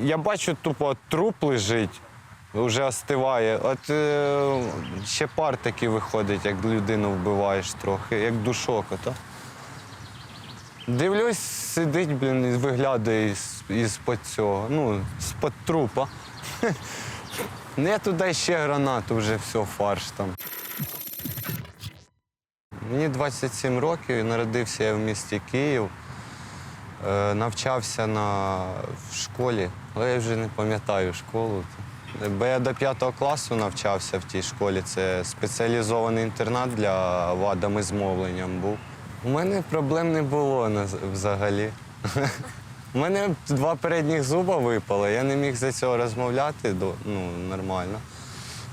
Я бачу, тупо труп лежить, вже остиває. От е, ще пар такий виходить, як людину вбиваєш трохи, як душок. Ото. Дивлюсь, сидить, блін, і виглядає із, із-под цього, ну, з-под трупа. Я туди ще гранату, вже все, фарш там. Мені 27 років, народився я в місті Київ. Е, навчався на, в школі, але я вже не пам'ятаю школу. Бо я до п'ятого класу навчався в тій школі. Це спеціалізований інтернат для вадами з мовленням був. У мене проблем не було взагалі. У мене два передніх зуба випали, я не міг за цього розмовляти ну, нормально.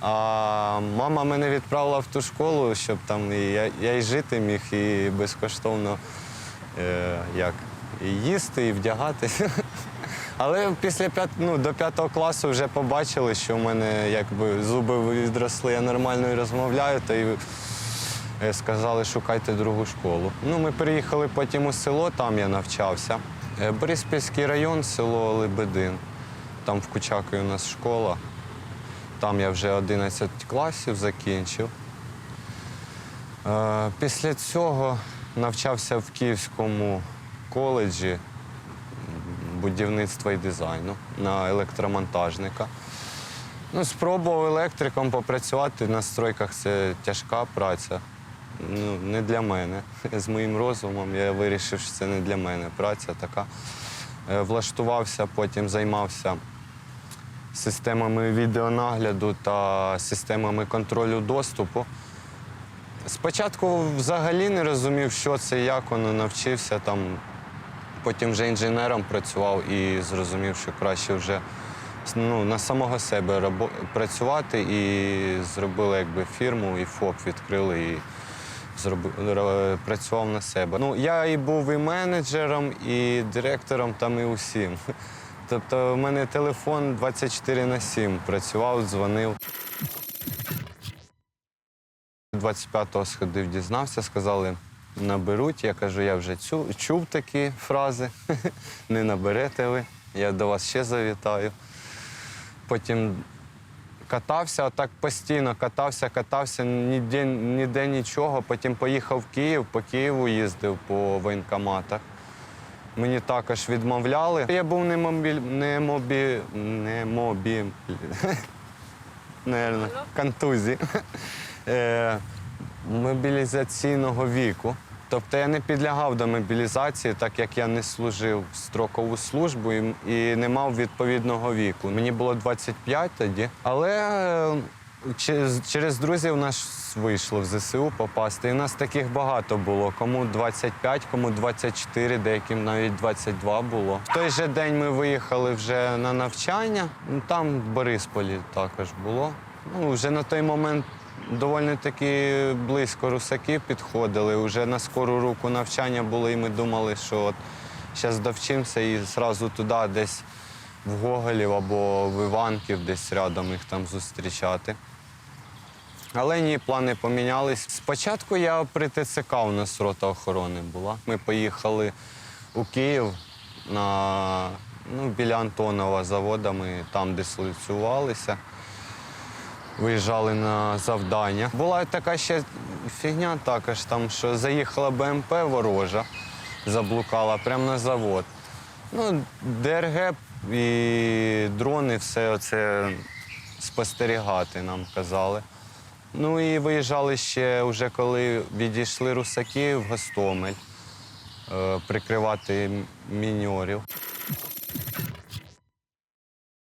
А мама мене відправила в ту школу, щоб там і я, я і жити міг, і безкоштовно е, як, і їсти, і вдягатися. Але після п'ят, ну, до п'ятого класу вже побачили, що в мене якби зуби відросли, я нормально розмовляю, то і е, сказали, шукайте другу школу. Ну, ми переїхали потім у село, там я навчався. Е, Бориспільський район, село Лебедин. Там в Кучакові у нас школа. Там я вже 11 класів закінчив. Е, Після цього навчався в Київському коледжі будівництва і дизайну на електромонтажника. Ну, спробував електриком попрацювати на стройках це тяжка праця. Ну, не для мене. З моїм розумом я вирішив, що це не для мене праця така. Е, Влаштувався, потім займався системами відеонагляду та системами контролю доступу. Спочатку взагалі не розумів, що це, як воно навчився там. Потім вже інженером працював і зрозумів, що краще вже ну, на самого себе рабо- працювати і зробили якби фірму, і ФОП відкрили і зроби- ра- працював на себе. Ну, я і був і менеджером, і директором, там і усім. Тобто в мене телефон 24 на 7 працював, дзвонив. 25-го сходив, дізнався, сказали, наберуть. Я кажу, я вже чув, чув такі фрази. Не наберете ви. Я до вас ще завітаю. Потім катався, отак постійно катався, катався, ніде, ніде нічого. Потім поїхав в Київ, по Києву їздив по воєнкоматах. Мені також відмовляли. Я був не мобіль, не мобі, не мобі, Наверно, контузії. Мобілізаційного віку. Тобто я не підлягав до мобілізації, так як я не служив строкову службу і, і не мав відповідного віку. Мені було 25 тоді, але е, через, через друзів нас вийшло в ЗСУ попасти. І нас таких багато було. Кому 25, кому 24, деяким навіть 22 було. В той же день ми виїхали вже на навчання. Там в Борисполі також було. Ну, вже на той момент доволі таки близько русаки підходили. Уже на скору руку навчання було, і ми думали, що от зараз довчимося і зразу туди десь в Гоголів або в Іванків, десь рядом їх там зустрічати. Але ні, плани помінялись. Спочатку я при ТЦК у нас рота охорони була. Ми поїхали у Київ на, ну, біля Антонова завода, ми там дислоцювалися, виїжджали на завдання. Була така ще фігня також, там, що заїхала БМП ворожа, заблукала прямо на завод. Ну, ДРГ і дрони, все це спостерігати нам казали. Ну і виїжджали ще, вже коли відійшли русаки в Гостомель е, прикривати міньорів.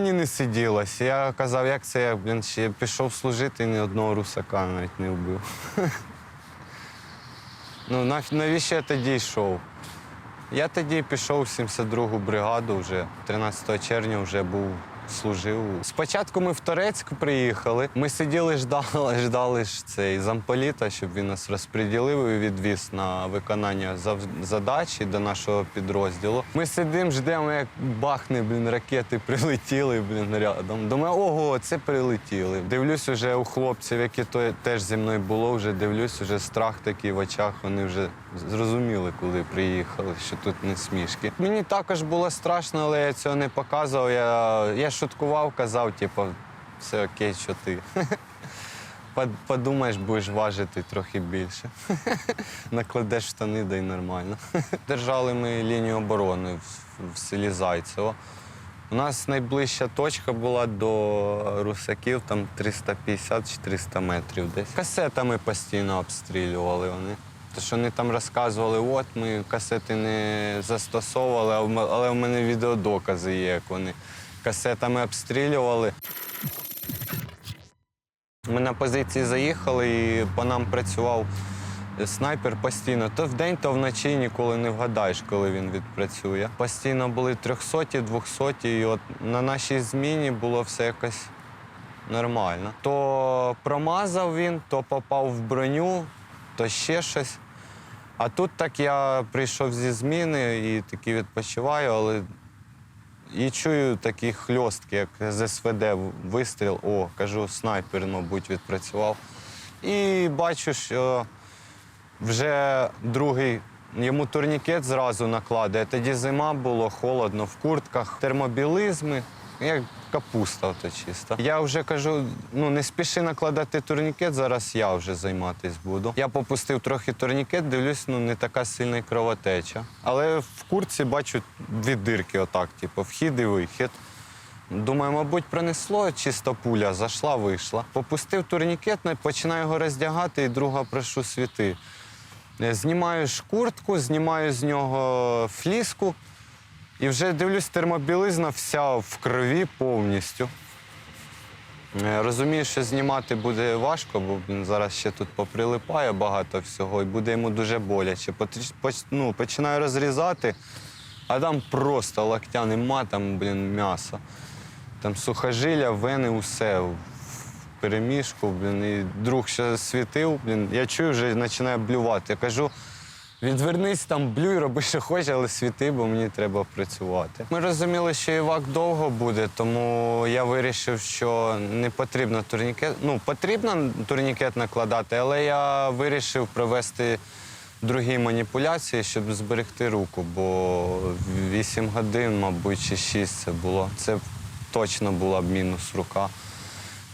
Мені не сиділося. Я казав, як це я блін, ще пішов служити ні одного русака навіть не вбив. ну, навіщо я тоді йшов? Я тоді пішов в 72-гу бригаду вже 13 червня вже був служив. Спочатку ми в Торецьк приїхали. Ми сиділи, ждали, ждали ж цей замполіта, щоб він нас розподілив і відвіз на виконання задачі до нашого підрозділу. Ми сидимо, ждемо, як бахне, блін, ракети прилетіли, блін, рядом. Думаю, ого, це прилетіли. Дивлюсь, уже у хлопців, які то теж зі мною було, вже дивлюсь, уже страх такий в очах. Вони вже зрозуміли, коли приїхали, що тут не смішки. Мені також було страшно, але я цього не показував. Я, я шуткував, казав, типу, все окей, що ти. Подумаєш, будеш важити трохи більше. Накладеш штани, да й нормально. Держали ми лінію оборони в, селі Зайцево. У нас найближча точка була до русаків, там 350-400 метрів десь. Касетами постійно обстрілювали вони. То, що вони там розказували, от ми касети не застосовували, але в мене відеодокази є, як вони касетами обстрілювали. Ми на позиції заїхали і по нам працював снайпер постійно. То вдень, то вночі ніколи не вгадаєш, коли він відпрацює. Постійно були 300, 200, і от на нашій зміні було все якось нормально. То промазав він, то попав в броню, то ще щось. А тут так я прийшов зі зміни і таки відпочиваю, але і чую такі хльостки, як з СВД вистріл. О, кажу, снайпер, мабуть, відпрацював. І бачу, що вже другий йому турнікет зразу накладає. Тоді зима було, холодно, в куртках, термобілизми, як капуста то чисто. Я вже кажу, ну не спіши накладати турнікет, зараз я вже займатись буду. Я попустив трохи турнікет, дивлюсь, ну не така сильна кровотеча. Але в куртці бачу дві дирки, отак, типу, вхід і вихід. Думаю, мабуть, принесло, чисто пуля зайшла, вийшла. Попустив турнікет, починаю його роздягати, і друга прошу світи. Е, Знімаю куртку, знімаю з нього фліску. І вже дивлюсь, термобілизна вся в крові повністю. Е, Розумію, що знімати буде важко, бо блін, зараз ще тут поприлипає багато всього, і буде йому дуже боляче. Ну, починаю розрізати, а там просто локтя нема, там, блін, м'ясо. Там сухожилля, вени, усе в переміжку, блін. І друг ще світив, блін. Я чую, вже починає блювати. Я кажу, відвернись там, блюй, роби, що хочеш, але світи, бо мені треба працювати. Ми розуміли, що івак довго буде, тому я вирішив, що не потрібно турнікет. Ну, потрібно турнікет накладати, але я вирішив провести другі маніпуляції, щоб зберегти руку, бо 8 годин, мабуть, чи 6 це було. Це точно була б мінус рука.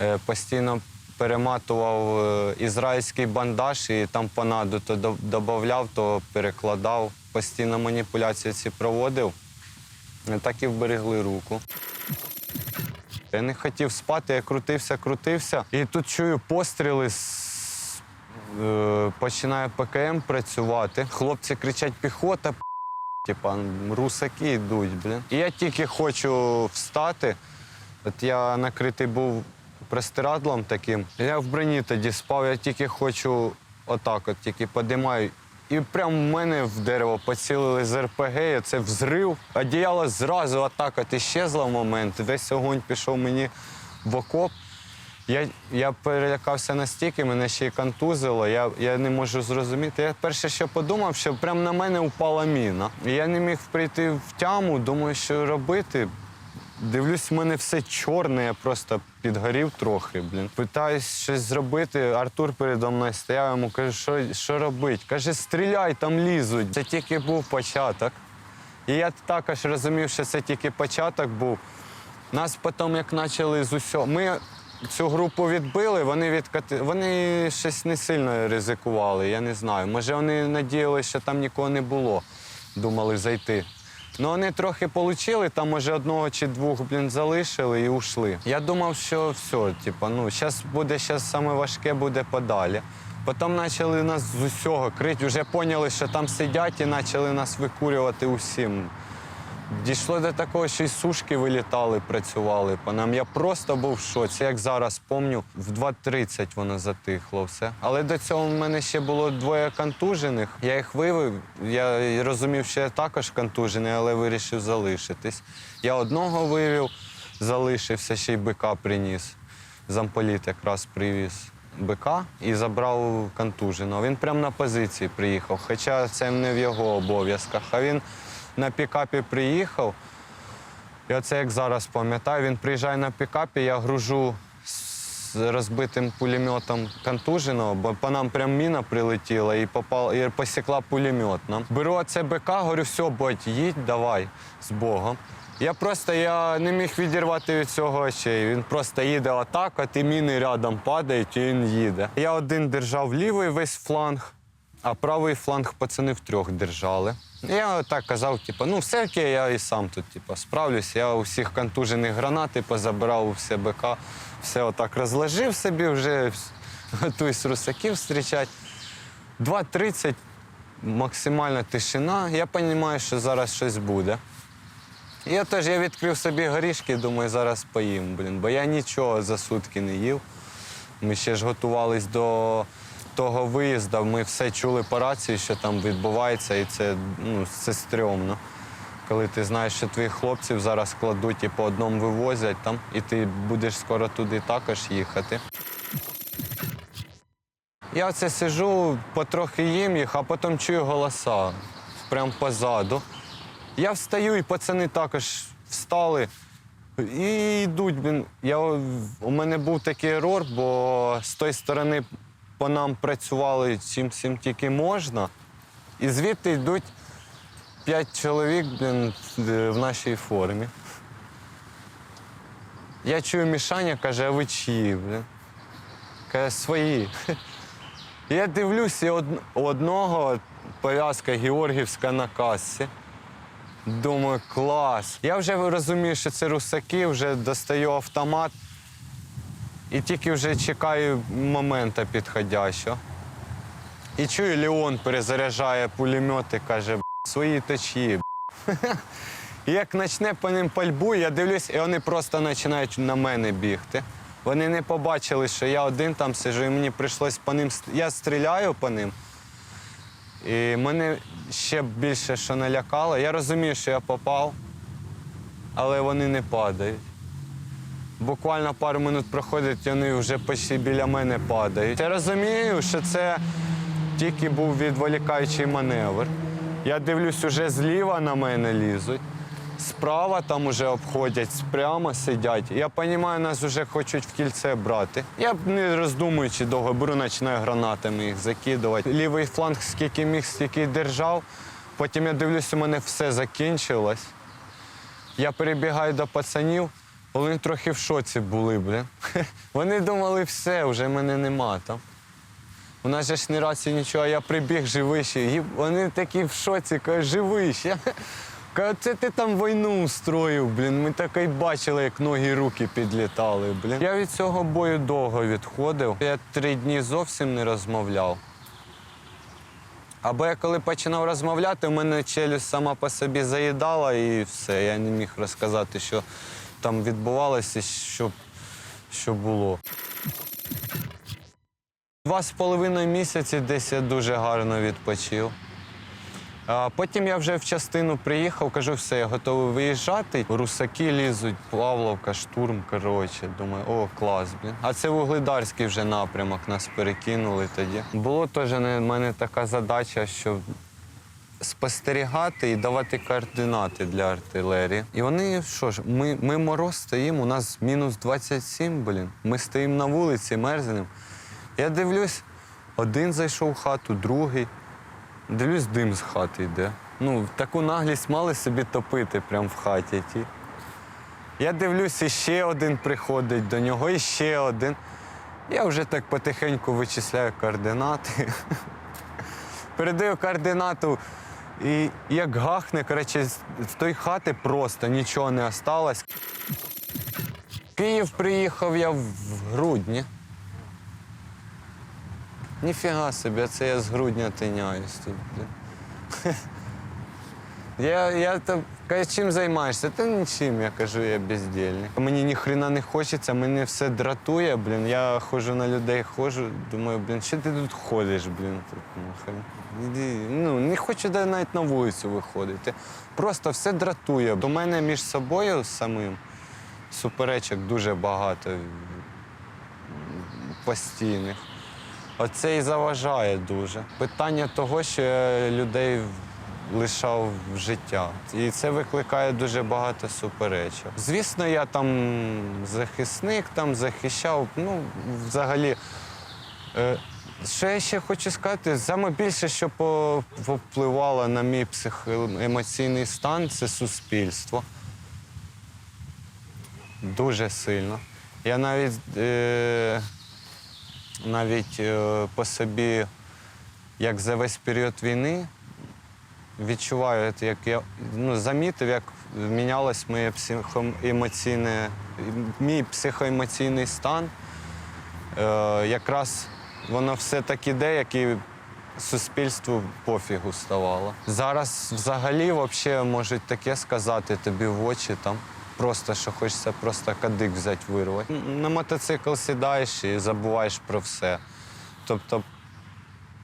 Е, Постійно перематував е, ізраїльський бандаж і там понаду то додавав, то перекладав. Постійно маніпуляції ці проводив. Е, Так і вберегли руку. Я не хотів спати, я крутився, крутився. І тут чую постріли. е, Починає ПКМ працювати. Хлопці кричать піхота, п***», типа русаки йдуть, блін. І я тільки хочу встати. От я накритий був простирадлом таким. Я в броні тоді спав, я тільки хочу отак, от тільки подимаю. І прямо в мене в дерево поцілили з РПГ, це взрив. Одіяло зразу отак от іщезло в момент. Весь огонь пішов мені в окоп. Я, я перелякався настільки, мене ще й контузило, я, я не можу зрозуміти. Я перше, що подумав, що прямо на мене впала міна. І я не міг прийти в тяму, думаю, що робити. Дивлюсь, в мене все чорне, я просто підгорів трохи, блін. Питаюсь щось зробити. Артур передо мною стояв, йому кажу, що, що робити? Каже, стріляй, там лізуть. Це тільки був початок. І я також розумів, що це тільки початок був. Нас потім, як почали з усього. Ми цю групу відбили, вони відкати... вони щось не сильно ризикували, я не знаю. Може, вони надіялися, що там нікого не було, думали зайти. Ну, вони трохи отримали, там, може, одного чи двох, блін, залишили і ушли. Я думав, що все, типу, ну, зараз буде щас саме важке буде подалі. Потім почали нас з усього крити, вже поняли, що там сидять і почали нас викурювати усім. Дійшло до такого, що й сушки вилітали, працювали по нам. Я просто був в шоці. Як зараз пам'ятаю, в 2.30 воно затихло все. Але до цього в мене ще було двоє контужених. Я їх вивів. Я розумів, що я також контужений, але вирішив залишитись. Я одного вивів, залишився, ще й бика приніс. Замполіт якраз привіз бика і забрав контуженого. Він прямо на позиції приїхав, хоча це не в його обов'язках. А він на пікапі приїхав. І оце як зараз пам'ятаю, він приїжджає на пікапі, я гружу з розбитим пулеметом контуженого, бо по нам прям міна прилетіла і попала, і посікла пулемет нам. Беру оце БК, говорю, все, бодь, їдь, давай з Богом. Я просто я не міг відірвати від цього очей. Він просто їде отак, от і міни рядом падають, і він їде. Я один держав лівий весь фланг, а правий фланг пацани втрьох держали. Я так казав, типу, ну все окей, я і сам тут типу, справлюсь. Я у всіх контужених гранати позабирав у все БК, все отак розложив собі, вже готуюсь русаків зустрічати. 2.30 максимальна тишина. Я розумію, що зараз щось буде. Я теж я відкрив собі горішки, думаю, зараз поїм, блін, бо я нічого за сутки не їв. Ми ще ж готувались до того виїзду. Ми все чули по рації, що там відбувається, і це, ну, це стрьомно. Коли ти знаєш, що твоїх хлопців зараз кладуть і по одному вивозять там, і ти будеш скоро туди також їхати. Я оце сижу, потрохи їм їх, а потім чую голоса прямо позаду. Я встаю, і пацани також встали. І йдуть. Я, у мене був такий ерор, бо з тої сторони по нам працювали чим всім тільки можна. І звідти йдуть п'ять чоловік блін, в нашій формі. Я чую Мішаня, каже, а ви чиї? Блін? Каже, свої. Я дивлюся, од- одного пов'язка Георгівська на касі. Думаю, клас. Я вже розумію, що це русаки, вже достаю автомат і тільки вже чекаю моменту підходящого. І чую, Леон перезаряджає пулемет і каже, свої точі. І як почне по ним пальбу, я дивлюсь, і вони просто починають на мене бігти. Вони не побачили, що я один там сижу, і мені прийшлось по ним. Я стріляю по ним. І мене ще більше що налякало. Я розумію, що я попав, але вони не падають. Буквально пару минут проходить, вони вже почти біля мене падають. Я розумію, що це тільки був відволікаючий маневр. Я дивлюсь, уже зліва на мене лізуть, справа там уже обходять, прямо сидять. Я розумію, нас вже хочуть в кільце брати. Я не роздумуючи довго беру, починаю гранатами їх закидувати. Лівий фланг скільки міг, стільки держав. Потім я дивлюсь, у мене все закінчилось. Я перебігаю до пацанів, вони трохи в шоці були, блін. Вони думали, все, вже мене нема там. У нас же ж не рації нічого, а я прибіг живий. І вони такі в шоці, кажуть, живий ще. Кажуть, це ти там війну устроїв, блін. Ми так і бачили, як ноги і руки підлітали, блін. Я від цього бою довго відходив. Я три дні зовсім не розмовляв. Або я коли починав розмовляти, у мене челюсть сама по собі заїдала і все. Я не міг розказати, що там відбувалося, що, що було. Два з половиною місяці десь я дуже гарно відпочив. А потім я вже в частину приїхав, кажу, все, я готовий виїжджати. Русаки лізуть, Павловка, штурм. Коротше, думаю, о, клас, блін. А це вугледарський вже напрямок, нас перекинули тоді. Було теж в мене така задача, що спостерігати і давати координати для артилерії. І вони що ж, ми, ми мороз стоїмо, у нас мінус 27, блін. Ми стоїмо на вулиці, мерзнемо. Я дивлюсь, один зайшов в хату, другий. Дивлюсь, дим з хати йде. Ну, таку наглість мали собі топити прямо в хаті. Ті. Я дивлюсь, іще один приходить до нього, і ще один. Я вже так потихеньку вичисляю координати. Передаю координату, і як гахне, коротше, з тої хати просто нічого не осталось. Київ приїхав я в грудні. Ніфіга собі, це я з грудня тиняюсь тут. Я, я там чим займаєшся? Та нічим, я кажу, я бездільник. Мені ніхрена не хочеться, мене все дратує, блін. Я ходжу на людей, ходжу, думаю, блін, що ти тут ходиш, блін? Тут. Ну, не хочу навіть на вулицю виходити. Просто все дратує. До мене між собою самим суперечок дуже багато постійних. Оце і заважає дуже. Питання того, що я людей лишав життя. І це викликає дуже багато суперечок. Звісно, я там захисник, там захищав. Ну, взагалі, е, що я ще хочу сказати, саме більше, що по- повпливало на мій психоемоційний стан, це суспільство. Дуже сильно. Я навіть, е, навіть е, по собі, як за весь період війни, відчуваю, як я ну, замітив, як мінялось моє психоемоційне, мій психоемоційний стан. Е, якраз воно все так іде, як і суспільству пофігу ставало. Зараз взагалі вообще можуть таке сказати тобі в очі там. Просто що хочеться просто кадик взяти, вирвати. На мотоцикл сідаєш і забуваєш про все. Тобто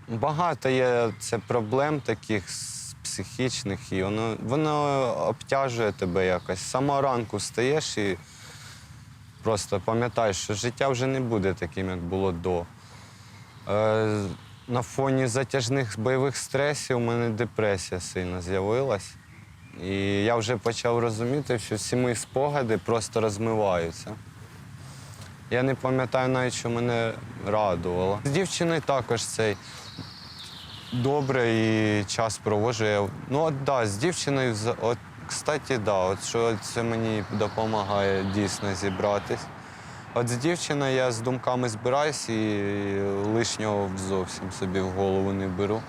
багато є це проблем таких психічних, і воно, воно обтяжує тебе якось. З ранку встаєш і просто пам'ятаєш, що життя вже не буде таким, як було до. Е, на фоні затяжних бойових стресів у мене депресія сильно з'явилась. І я вже почав розуміти, що всі мої спогади просто розмиваються. Я не пам'ятаю навіть, що мене радувало. З дівчиною також цей добре і час проводжу. Я, ну, от да, з дівчиною, от, кстати, да, от що це мені допомагає дійсно зібратись. От з дівчиною я з думками збираюсь і лишнього зовсім собі в голову не беру.